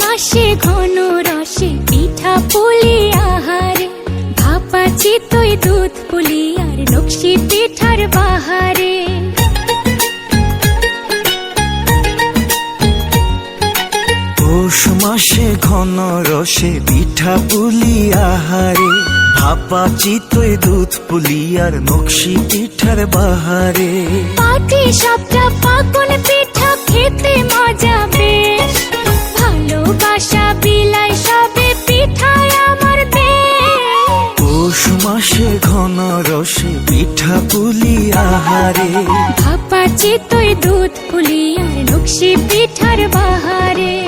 মাসে ঘন রসে পিঠা পুলি আহারে ভাপা চিতই দুধ পুলি আর নকশি পিঠার বাহারে। পৌষ মাসে ঘন রসে পিঠা পুলি আহারে ভাপা চিতই দুধ পুলি আর নকশি পিঠার বাহারে। মিশে ঘন রসে পিঠা পুলি আহারে। ভাপা চিতই দুধ পুলিয়া নকশি পিঠার বাহারে।